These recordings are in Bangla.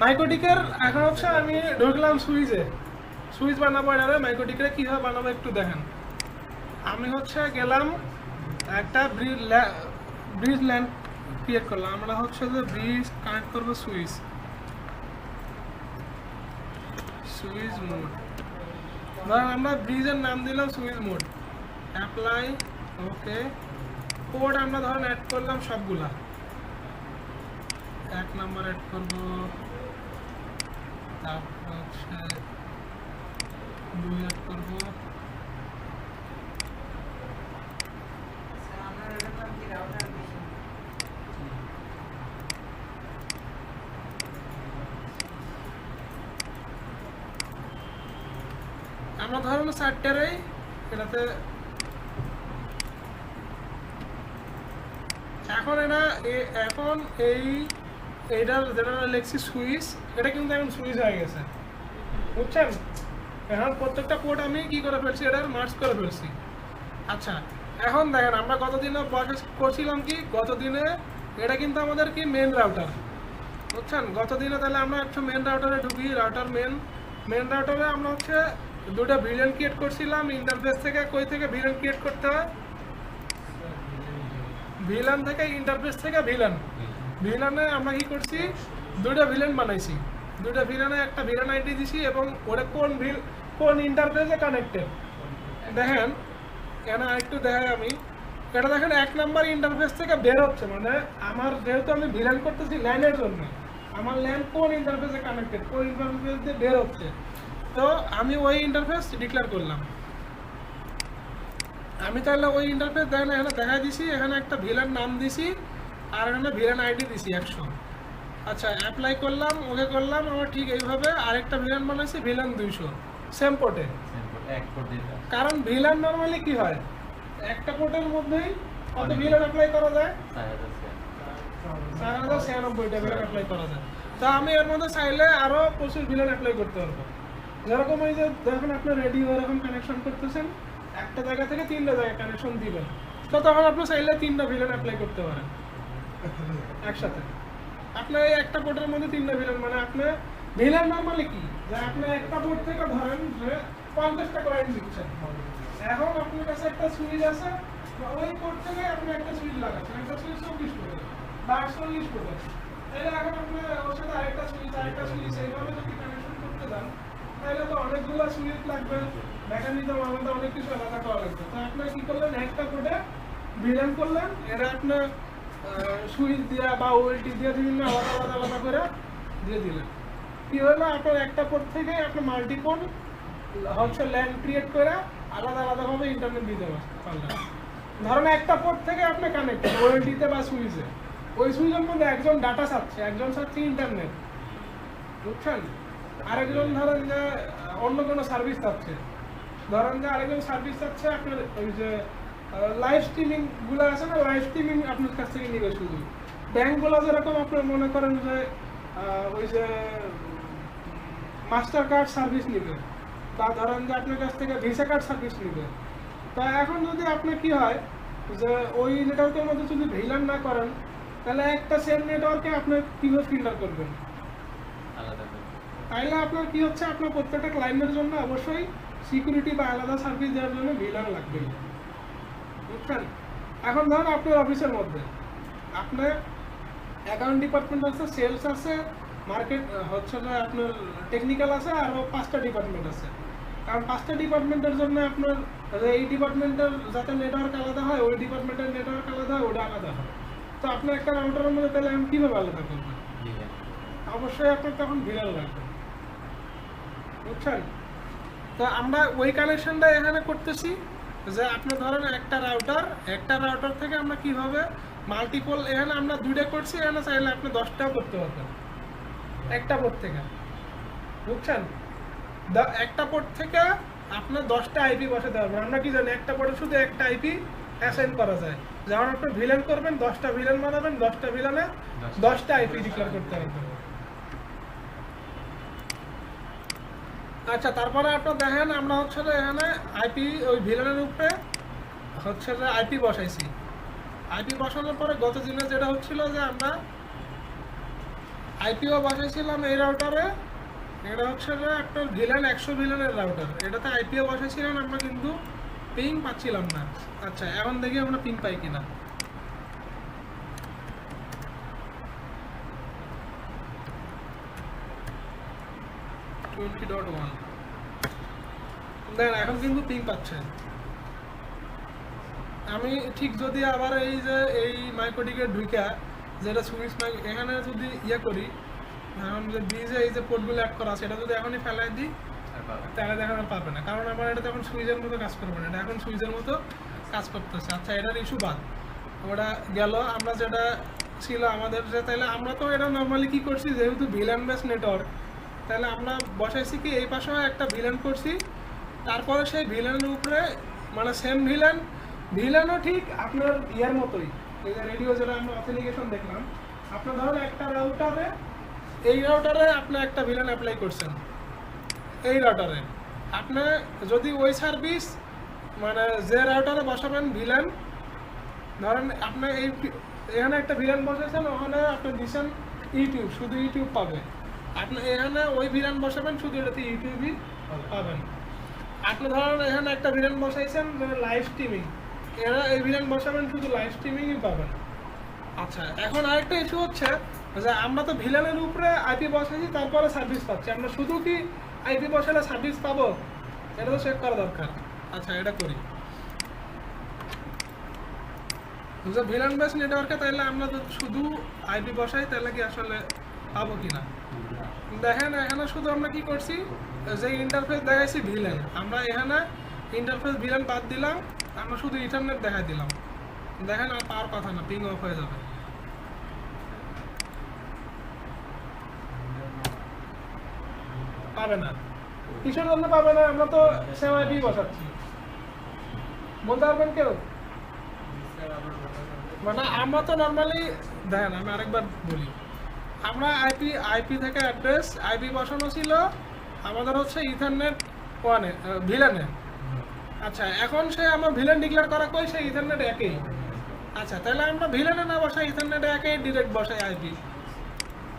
মাইকোটিকের এখন হচ্ছে আমি ঢুকলাম সুইচে। সুইচ বানাবো এটা মাইকোটিকের কীভাবে বানাবো একটু দেখেন। আমি হচ্ছে গেলাম একটা ব্রিজ ব্রিজ ল্যান্ড ক্রিয়েট করলাম। আমরা হচ্ছে যে ব্রিজ কানেক্ট করব সুইচ। Switch mode. ধরেন আমরা ব্রিজের নাম দিলাম switch mode. Apply okay code আমরা ধরেন অ্যাড করলাম সবগুলা। এক নাম্বার অ্যাড করব। আমরা ধরেন চারটারেই এটাতে এখন এটা এখন এই এইটার যেটা লেখছি সুইচ এটা কিন্তু এখন সুইচ হয়ে গেছে। বুঝছেন? এখন প্রত্যেকটা কোড আমি কি করে ফেলছি এটার মার্চ করে ফেলছি। আচ্ছা এখন দেখেন আমরা গতদিনে প্রসেস করছিলাম কি? গতদিনে এটা কিন্তু আমাদের কি? মেন রাউটার বুঝছেন? গতদিনে তাহলে আমরা একটু মেন রাউটারে ঢুকি রাউটার মেন মেন রাউটারে আমরা হচ্ছে দুটো ভিলেন ক্রিয়েট করছিলাম ইন্টারফেস থেকে কই থেকে ভিলেন ক্রিয়েট করতে হয়? ভিলান থেকে ইন্টারফেস থেকে ভিলান ভিলানে আমরা কি করছি? দুইটা ভিলেন বানাইছি। দুইটা ভিলানে একটা ভিলান আইডি দিছি এবং ওটা কোন ভিল কোন ইন্টারফেসে কানেক্টেড দেখেন, কেন আরেকটু দেখাই আমি। এটা দেখেন, এক নাম্বার ইন্টারফেস থেকে বের হচ্ছে মানে আমার যেহেতু আমি ভিলান করতেছি ল্যানের জন্য, আমার ল্যান কোন ইন্টারফেসে কানেক্টেড কোন ইন্টারফেস দিয়ে বের হচ্ছে? তো আমি ওই ইন্টারফেস ডিক্লেয়ার করলাম। আমি তাহলে ওই ইন্টারফেস দেখেন এখানে দেখা দিছি, এখানে একটা ভিলান নাম দিছি। আর এখানে ভিলান আইডি দিছি একশো। আচ্ছা অ্যাপ্লাই করলাম ওকে করলাম আমার ঠিক এইভাবে আরেকটা ভিলান বানাইছি ভিলান দুইশো। সেম পোর্টে কারণ ভিলান নর্মালি কি হয়? একটা পোর্টের মধ্যেই কত ভিলান অ্যাপ্লাই করা যায়? চার হাজার ছিয়ানব্বইটা ভিলান অ্যাপ্লাই করা যায়। তা আমি এর মধ্যে চাইলে আরও প্রচুর ভিলান অ্যাপ্লাই করতে পারব। যেরকম এই যে যখন আপনি রেডিও এরকম কানেকশন করতেছেন একটা জায়গা থেকে তিনটা জায়গায় কানেকশন দিবেন। তো তখন আপনি চাইলে তিনটা ভিলান অ্যাপ্লাই করতে পারেন। একসাথে। আপনার এই একটা পোর্টের মধ্যে তিনটা ভিলান মানে আপনি ভিলান নর্মালি কি? যে আপনি একটা পোর্ট থেকে ধরেন যে পঞ্চাশটা কয়েন দিচ্ছেন। এখন আপনার কাছে একটা সুইচ আছে ওই পোর্ট থেকে আপনি একটা সুইচ লাগাচ্ছেন। একটা সুইচ চব্বিশ করে, বা আটচল্লিশ করে। তাহলে এখন আপনি ওর সাথে আরেকটা সুইচ আরেকটা সুইচ এইভাবে যদি কানেকশন করতে যান, তাহলে তো অনেকগুলো সুইচ লাগবে। মেকানিজম আলাদা অনেক কিছু আলাদা করা লাগবে। তো আপনার কি করলেন? একটা কোডে ভিলেন করলেন, এরা আপনার সুইচ দিয়া বা ওয়েলটি দিয়ে বিভিন্ন আলাদা আলাদা আলাদা করে দিয়ে দিলেন কি হলো আপনার একটা পোর্ট থেকে আপনার মাল্টিপল হচ্ছে ল্যান্ড ক্রিয়েট করে আলাদা আলাদাভাবে ইন্টারনেট দিতে পারলেন ধরেন একটা পোর্ট থেকে আপনি কানেক্ট ওয়েলটিতে বা সুইচে ওই সুইচের মধ্যে একজন ডাটা চাচ্ছে একজন চাচ্ছে ইন্টারনেট বুঝছেন আরেকজন ধরেন যে অন্য কোনো সার্ভিস চাচ্ছে ধরেন যে আরেকজন সার্ভিস চাচ্ছে আপনার ওই যে লাইভ স্ট্রিমিংগুলো আছে না লাইভ স্ট্রিমিং আপনার কাছ থেকে নিবে শুধু। ব্যাংকগুলো যেরকম আপনার মনে করেন যে ওই যে মাস্টার কার্ড সার্ভিস নিবে বা ধরেন যে আপনার কাছ থেকে ভিসা কার্ড সার্ভিস নিবে। তা এখন যদি আপনার কি হয় যে ওই নেটওয়ার্কের মধ্যে যদি ভিলান না করেন তাহলে একটা সেম নেটওয়ার্কে আপনি কীভাবে ফিল্টার করবেন? তাইলে আপনার কি হচ্ছে আপনার প্রত্যেকটা ক্লায়েন্টের জন্য অবশ্যই সিকিউরিটি বা আলাদা সার্ভিস দেওয়ার জন্য ভিলান লাগবে বুঝছেন এখন ধরুন আপনার অফিসের মধ্যে। আপনার অ্যাকাউন্ট ডিপার্টমেন্ট আছে সেলস আছে মার্কেট হচ্ছে যে আপনার টেকনিক্যাল আছে, আর পাঁচটা ডিপার্টমেন্ট আছে। কারণ পাঁচটা ডিপার্টমেন্টের জন্য আপনার, এই ডিপার্টমেন্টের যাতে নেটওয়ার্ক আলাদা হয়, ওই ডিপার্টমেন্টের নেটওয়ার্ক আলাদা হয়, ওটা আলাদা হয়। তো আপনার একটা রাউটারের মধ্যে তাহলে আমি কীভাবে আলাদা করবেন অবশ্যই আপনার তখন ভিড়াল লাগবে। বুঝছেন? তো আমরা ওই কানেকশনটা এখানে করতেছি। যে আপনি ধরেন একটা রাউটার একটা রাউটার থেকে আমরা কীভাবে মাল্টিপল এখানে আমরা দুইটা করছি এখানে চাইলে আপনি দশটাও করতে পারবেন। একটা পোর্ট থেকে। বুঝছেন? দা- একটা পোর্ট থেকে আপনার দশটা আইপি বসাতে পারবেন। আমরা কি জানি একটা পোর্টে শুধু একটা আইপি অ্যাসাইন করা যায়। যেমন আপনি ভিলেন করবেন দশটা ভিলেন বানাবেন দশটা ভিলেনে দশটা। দশটা আইপি ডিক্লেয়ার করতে পারবেন আচ্ছা তারপরে আপনার দেখেন, আমরা হচ্ছে যে এখানে আইপি ওই ভিলেনের উপরে হচ্ছে যে আইপি বসাইছি। আইপি বসানোর পরে গত দিনে যেটা হচ্ছিল যে আমরা আইপিও বসাইছিলাম এই রাউটারে এটা হচ্ছে যে একটা ভিলেন, একশো ভিলেনের রাউটার এটাতে আইপিও বসাইছিলাম আমরা কিন্তু পিং পাচ্ছিলাম না। আচ্ছা এখন দেখি আমরা পিং পাই কিনা। টোয়েন্টি ডট ওয়ান দেখেন এখন কিন্তু পিং পাচ্ছে। আমি ঠিক যদি আবার এই যে এই মাইক্রোটিকে ঢুইকা যেটা সুইচ মাইক এখানে যদি ইয়ে করি এখন যে এই যে পোর্টগুলো অ্যাড করা এটা যদি এখনই ফেলাই দিই। তাহলে দেখা যাবে পাবে না। কারণ আমার এটা তখন সুইচের মতো কাজ করবে না। এটা এখন সুইচের মতো কাজ করতেছে। আচ্ছা এটার ইস্যু বাদ। ওটা গেল আমরা যেটা ছিল আমাদের যে তাহলে আমরা তো এটা নর্মালি কি করছি যেহেতু ভিলেন বেস নেটওয়ার্ক তাহলে আমরা বসাইছি কি, এই পাশেও একটা ভিলেন করছি। তারপরে সেই ভিলেনের উপরে মানে সেম ভিলেন ভিলেনও ঠিক আপনার ইয়ার মতোই। এই যে রেডিও যেটা আমরা অথেন্টিকেশন দেখলাম, আপনার ধরুন একটা রাউটারে এই রাউটারে আপনি একটা ভিলেন অ্যাপ্লাই করছেন। এই রাউটারে আপনি যদি ওই সার্ভিস মানে যে রাউটারে বসাবেন ভিলেন ধরেন আপনি এই, এখানে একটা ভিলেন বসেছেন ওখানে আপনি দিচ্ছেন ইউটিউব শুধু ইউটিউব পাবে। আপনি এখানে ওই ভিলেন বসাবেন শুধু এটাতে ইউটিউবই পাবেন। আপনি ধরেন এখানে একটা ভিলেন বসাইছেন লাইভ স্ট্রিমিং এরা এই ভিলেন বসাবেন শুধু লাইভ স্ট্রিমিংই পাবেন। আচ্ছা এখন আরেকটা ইস্যু হচ্ছে যে আমরা তো ভিলেনের উপরে আইপি বসাইছি তারপরে সার্ভিস পাচ্ছি। আমরা শুধু কি আইপি বসালে সার্ভিস পাবো? এটা তো চেক করা দরকার। আচ্ছা এটা করি। যে ভিলেন বেস নেটওয়ার্কে তাহলে আমরা শুধু আইপি বসাই তাহলে কি আসলে পাবো কিনা? দেখেন, এখানে শুধু আমরা কি করছি? যে ইন্টারফেস দেখাইছি ভিলেন আমরা এখানে ইন্টারফেস ভিলেন বাদ দিলাম, আমরা শুধু ইন্টারনেট দেখাই দিলাম। দেখেন, আর পাওয়ার কথা না পিং অফ হয়ে যাবে। পাবে না। কিসের জন্য পাবে না, আমরা তো সেম আইপি বসাচ্ছি। বলতে পারবেন কেউ? মানে আমরা তো নর্মালি দেখেন, আমি আরেকবার বলি। আমরা আইপি আইপি থেকে অ্যাড্রেস আইপি বসানো ছিল। আমাদের হচ্ছে ইথারনেট ওয়ানে ভিলেনে আচ্ছা এখন সে আমার ভিলেন ডিক্লেয়ার করা কই সে ইথারনেট একই। আচ্ছা তাহলে আমরা ভিলেনে না বসাই ইথারনেট একই ডিরেক্ট বসাই আইপি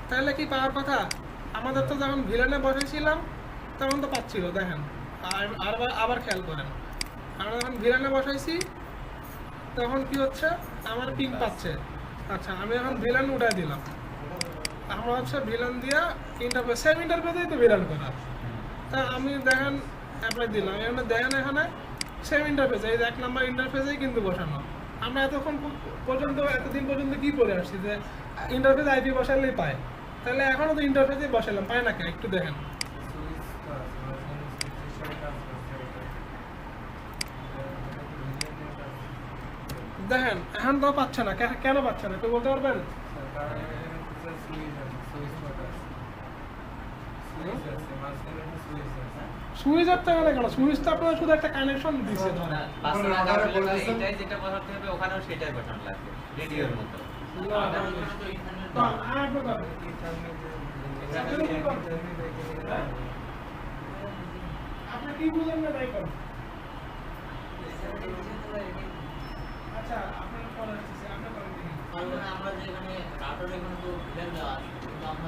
তাহলে কি পাওয়ার কথা? আমাদের তো যখন ভিলেনে বসেছিলাম, তখন তো পাচ্ছিল, দেখেন। আর আবার খেয়াল করেন। আমরা যখন ভিলেনে বসাইছি, তখন কি হচ্ছে? আমার পিং পাচ্ছে। আচ্ছা আমি এখন ভিলেন উঠাই দিলাম। আমরা হচ্ছে ভিলেন দিয়া ইন্টারফেস সেম ইন্টারফেসেই তো ভিলেন করা। তা আমি দেখেন অ্যাপ্লাই দিলাম। এখানে দেখেন এখানে সেম ইন্টারফেস এই এক নাম্বার ইন্টারফেসেই কিন্তু বসানো। আমরা এতক্ষণ পর্যন্ত, এতদিন পর্যন্ত কি করে আসছি যে ইন্টারফেস আইপি বসালেই পায়। তাহলে এখনও তো ইন্টারফেসেই বসালাম, পায় না কেন একটু দেখেন। দেখেন, এখন তো পাচ্ছে না। কেন পাচ্ছে না? কেউ বলতে পারবেন? সুইচ হচ্ছে মানে কেন সুইচ তো আপনার শুধু একটা কানেকশন দিচ্ছে না, এটাই যেটা বসাতে হবে ওখানেও সেটাই বসানো লাগবে রেডিওর মতো। আপনি কি বুঝলেন না তাই করেন আচ্ছা আপনার পরে আসতেছে আপনি করেন আমরা যেখানে রাউটার এখানে তো ভিলেন দেওয়া আছে কিন্তু আমরা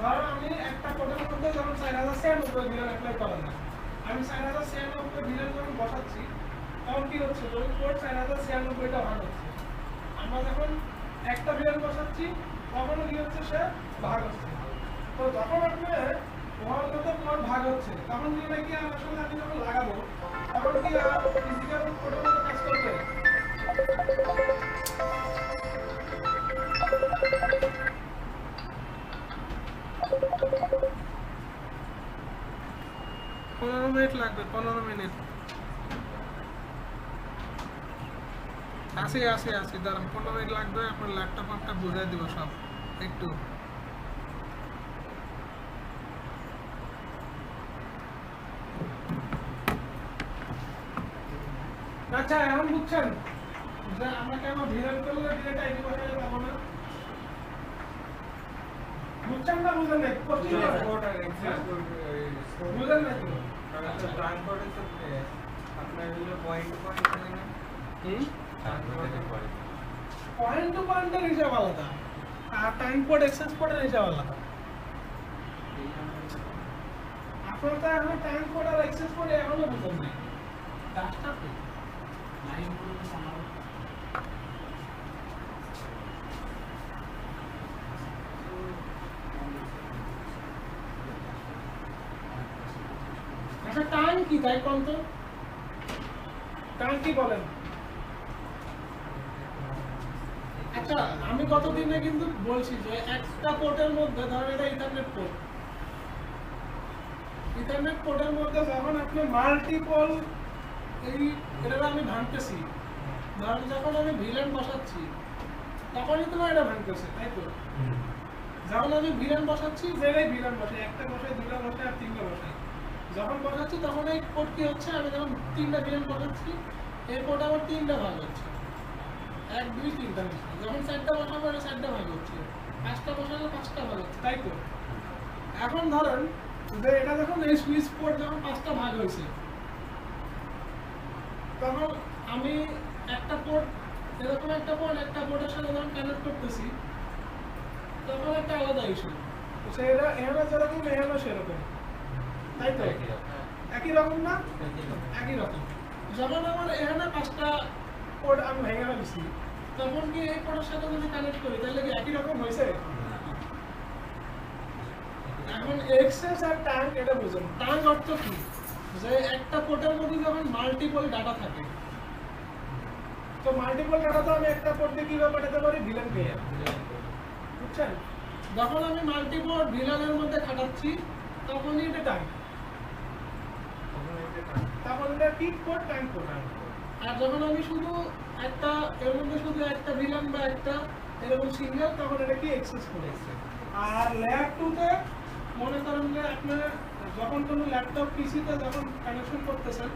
ধরো আমি একটা যখন আমি যখন বসাচ্ছি, তখন কি হচ্ছে? চার হাজার ভাগ হচ্ছে। আমরা যখন একটা বসাচ্ছি তখন কি হচ্ছে? সে ভাগ হচ্ছে। তো ভাগ হচ্ছে, তখন কি আমি যখন লাগাবো, তখন কি পনেরো মিনিট। আসি আসি আসি দাঁড়ান পনেরো মিনিট লাগবে আপনার ল্যাপটপ আপটা বুঝাই দিব সব একটু। আচ্ছা এখন বুঝছেন যে আমরা কেন ভিড়ের করলে ডিরেক্ট আইডি পাঠালে যাব না? বুঝছেন না বুঝেন না হ্যাঁ? বুঝেন না বুঝলেন না তো? হুম? পয়েন্ট টু পয়েন্টের হিসাব আলাদা আর টাইম কোড এক্সেস কোডের হিসাব আলাদা আপনার তো এখন টাইম কোড আর এক্সেস কোড এখনও বুঝেন নাই কাজটা কি আচ্ছা টাইম কি তাই তো? টাইম কি বলেন? আচ্ছা আমি কতদিনে কিন্তু বলছি যে একটা পোর্টের মধ্যে ধরেন এটা ইন্টারনেট পোর্ট। ইন্টারনেট পোর্টের মধ্যে যখন আপনি মাল্টিপল এই এটা আমি ভাঙতেছি ধরেন যখন আমি ভিলেন বসাচ্ছি তখনই তো না এটা ভাঙতেছে তাই তো? যখন আমি ভিলেন বসাচ্ছি যেটাই ভিলেন বসাই একটা বসাই দুটা বসাই আর তিনটা বসাই। যখন বসাচ্ছি তখন এই কোড কি হচ্ছে? আমি যখন তিনটা ভিলেন বসাচ্ছি এই কোড আমার তিনটা ভাগ হচ্ছে। এক, দুই তিনটা যখন চারটা বসাবো, এটা চারটা ভাগ হচ্ছে। পাঁচটা বসালে পাঁচটা ভাগ হচ্ছে, তাই তো? এখন ধরেন যে এটা যখন এই সুইচ পোর্ট যখন পাঁচটা ভাগ হয়েছে, তখন আমি একটা পোর্ট এরকম একটা পোর্ট একটা পোর্টের সাথে যখন কানেক্ট করতেছি, তখন একটা আলাদা ইস্যু সেটা এখানে যেরকম এখানে সেরকম। তাই তো? একই রকম না? একই রকম। যখন আমার এখানে পাঁচটা কোড আমি ভেঙে ফেলছি তখন কি এই কোডের সাথে যদি কানেক্ট করি তাহলে কি একই রকম হয়েছে? এখন এক্সেস আর ট্যাঙ্ক এটা বুঝুন ট্যাঙ্ক অর্থ কি? যে একটা পোর্টের মধ্যে যখন মাল্টিপল ডাটা থাকে। তো মাল্টিপল ডাটা তো আমি একটা পোর্ট দিয়ে কীভাবে পাঠাতে পারি? ভিলেন পেয়ে বুঝছেন? যখন আমি মাল্টিপল ভিলেনের মধ্যে খাটাচ্ছি তখনই এটা ট্যাঙ্ক এটা কি কোড আর যখন আমি শুধু একটা, এর মধ্যে শুধু একটা ভিলেন বা একটা এরকম সিঙ্গেল তখন এটা কি এক্সেস করে আর ল্যাব টুতে মনে করেন যে আপনার যখন কোনো ল্যাপটপ পিসিতে যখন কানেকশন করতেছেন,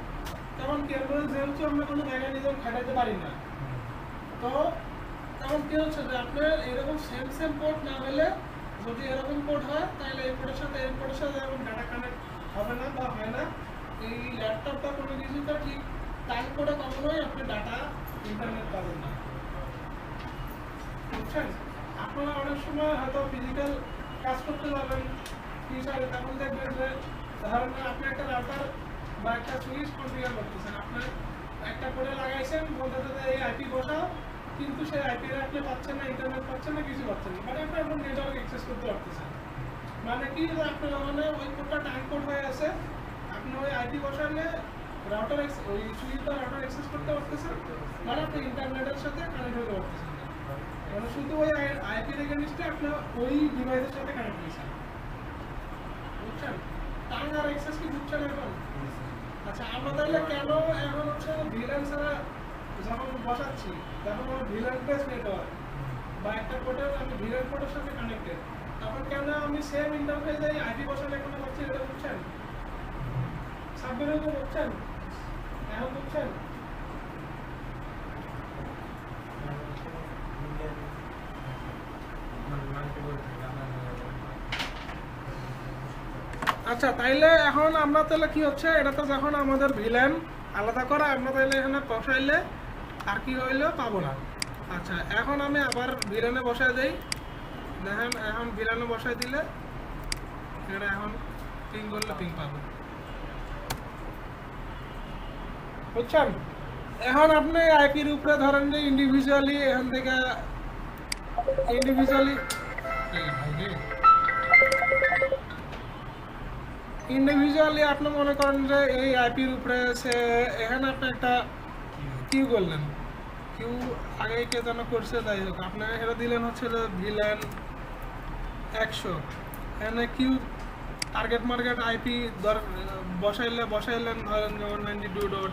তখন কেবল যেহেতু আমরা কোনো নিজেও খাটাতে পারি না। তো তখন কি হচ্ছে যে আপনার এরকম সেম সেম পোর্ট না হলে যদি এরকম পোর্ট হয়, তাহলে এই পোর্টের সাথে, এই পোর্টের সাথে এরকম ডাটা কানেক্ট হবে না বা হয় না। এই ল্যাপটপটা কোনো কিছুতে ঠিক টাইম করে কখনোই আপনি ডাটা ইন্টারনেট পাবেন। না বুঝছেন? আপনারা অনেক সময় হয়তো ফিজিক্যাল কাজ করতে যাবেন ফিউচারে তখন দেখবেন যে ধরেন আপনি একটা রাউটার বা একটা সুইচ কনফিগার করতেছেন আপনার একটা করে লাগাইছেন, বলতে এই আইপি বসাও কিন্তু সেই আইপি আপনি পাচ্ছেন না ইন্টারনেট পাচ্ছেন না, কিছু পাচ্ছেন না। মানে আপনি এখন নেটওয়ার্ক অ্যাক্সেস করতে পারতেছেন। মানে কি আপনার ওখানে ওই কোডটা টাইম কোড হয়ে আছে আপনি ওই আইপি বসালে রাউটার ওই সুইচটা রাউটার অ্যাক্সেস করতে পারতেছেন মানে আপনি ইন্টারনেটের সাথে কানেক্ট হতে পারতেছেন। মানে শুধু ওই আইপি রেগানিস্টে আপনার ওই ডিভাইসের সাথে কানেক্ট হয়েছে। বুঝছেন? টাইম আর অ্যাক্সেস কি বুঝছেন এখন? আচ্ছা আমরা তাহলে কেন এখন হচ্ছে ভিলেন ছাড়া যখন বসাচ্ছি তখন আমার ভিলেন বেস নেটওয়ার্ক বা একটা কোডের আমি ভিলেন কোডের সাথে কানেক্টেড তখন কেন আমি সেম ইন্টারফেসে আইপি বসালে কোনো পাচ্ছি এটা বুঝছেন? বুঝছেন এখন বুঝছেন আচ্ছা তাইলে এখন আমরা তাহলে কি হচ্ছে? এটা তো যখন আমাদের ভিলেন আলাদা করা, আমরা তাহলে এখানে বসাইলে আর কি হইলে? পাবো না। আচ্ছা এখন আমি আবার ভিলেনে বসাই দিই। দেখেন, এখন ভিলেনে বসাই দিলে, এটা এখন পিং করলে পিং পাবো। বুঝছেন? এখন আপনি আইপির উপরে ধরেন যে ইন্ডিভিজুয়ালি এখান থেকে ইন্ডিভিজুয়ালি ইন্ডিভিজুয়ালি আপনি মনে করেন যে এই আইপির উপরে সে এখানে আপনি একটা কিউ করলেন। কিউ আগে কে যেন করছে, যাই হোক, আপনি এটা দিলেন হচ্ছে যে ভিলেন একশো। এখানে কিউ টার্গেট মার্কেট আইপি ধর বসাইলে বসাইলেন ধরেন যেমন নাইনটি টু ডট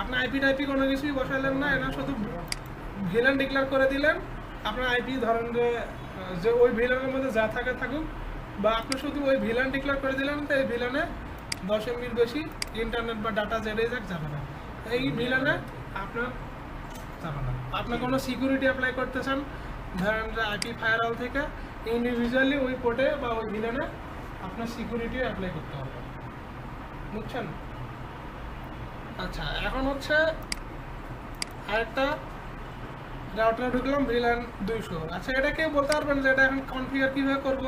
আপনি আইপি টাইপি কোনো কিছুই বসালেন না এটা শুধু ভিলেন ডিক্লেয়ার করে দিলেন। আপনার আইপি ধরেন যে যে ওই ভিলেনের মধ্যে যা থাকে থাকুক, বা আপনি শুধু ওই ভিলেন ডিক্লেয়ার করে দিলেন তো এই ভিলেনে দশ এমবির বেশি ইন্টারনেট বা ডাটা যেটাই যাক যাবে না। এই ভিলেনে আপনার যাবে না। আপনি কোনো সিকিউরিটি অ্যাপ্লাই করতে করতেছেন ধরেন আইপি ফায়ারওয়াল থেকে ইন্ডিভিজুয়ালি ওই পোর্টে বা ওই ভিলেনে আপনার সিকিউরিটি অ্যাপ্লাই করতে হবে। বুঝছেন? আচ্ছা এখন হচ্ছে আরেকটা রাউটারে ঢুকলাম ভিলেন দুইশো আচ্ছা এটা কেউ বলতে পারবেন যে এটা এখন কনফিগার কীভাবে করব?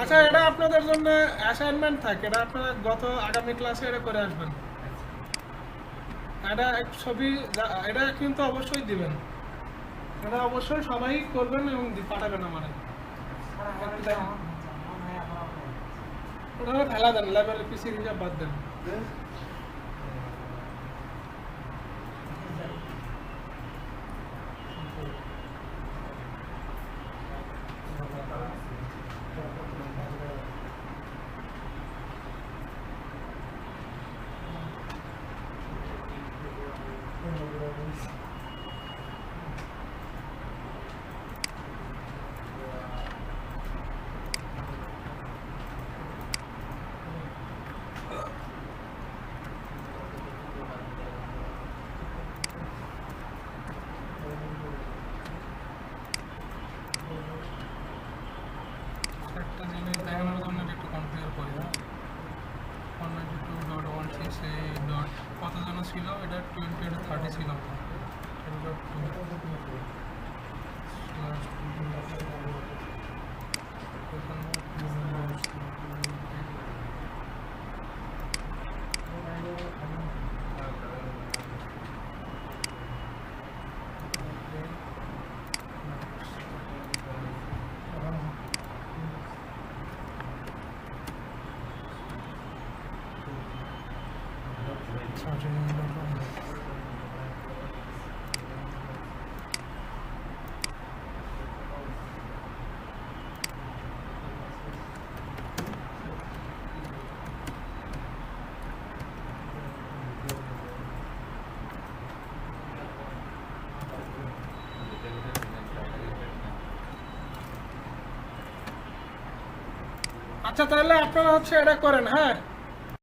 আচ্ছা এটা আপনাদের জন্য অ্যাসাইনমেন্ট থাকে। এটা আপনারা গত আগামী ক্লাসে এটা করে আসবেন। এটা এক ছবি, এটা কিন্তু অবশ্যই দিবেন। এটা অবশ্যই সবাই করবেন এবং পাঠাবেন আমার ওটা ফেলা দেন লেভেল পিসি হিসাব বাদ দেন একটা জিনিস দেখানোর জন্য এটা একটু কনফিগার করি না one ninety two dot one six dot কত যেন ছিল এটা টোয়েন্টি এটা থার্টি ছিল আচ্ছা তাহলে আপনারা হচ্ছে এটা করেন হ্যাঁ?